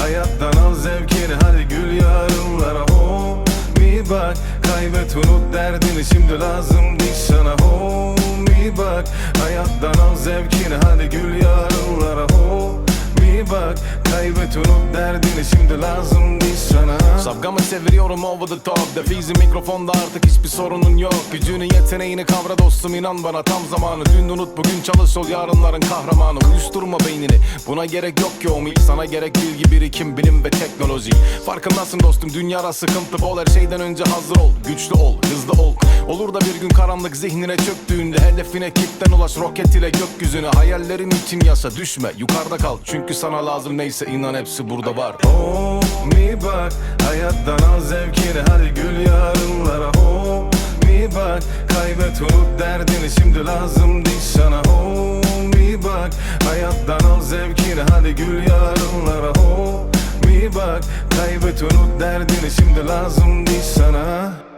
Hayattan al zevkini hadi gül yarınlara. Oh mi bak kaybet unut derdini şimdi lazım değil sana. Oh mi bak hayattan al zevkini hadi gül yarınlara. Oh derdini şimdi lazım değil sana. Şapkamı çeviriyorum over the top. Defizi mikrofonda artık hiçbir sorunun yok. Gücünü yeteneğini kavra dostum inan bana tam zamanı. Dün unut bugün çalış ol yarınların kahramanı. Uyuşturma beynini buna gerek yok ki omi. Sana gerek bilgi birikim bilim ve teknoloji. Farkındasın dostum dünyada sıkıntı bol. Her şeyden önce hazır ol güçlü ol hızlı ol Olur da bir gün karanlık zihnine çöktüğünde Hedefine kilitten ulaş roket ile gökyüzüne. Hayallerin için yaşa düşme yukarıda kal. Çünkü sana lazım neyse inan hepsi burada var. Homie bak Hayattan al zevkini. Hadi gül yarınlara. Homie bak Kaybet unut derdini. Şimdi lazım değil sana. Homie bak Hayattan al zevkini. Hadi gül yarınlara. Homie bak Kaybet unut derdini. Şimdi lazım değil sana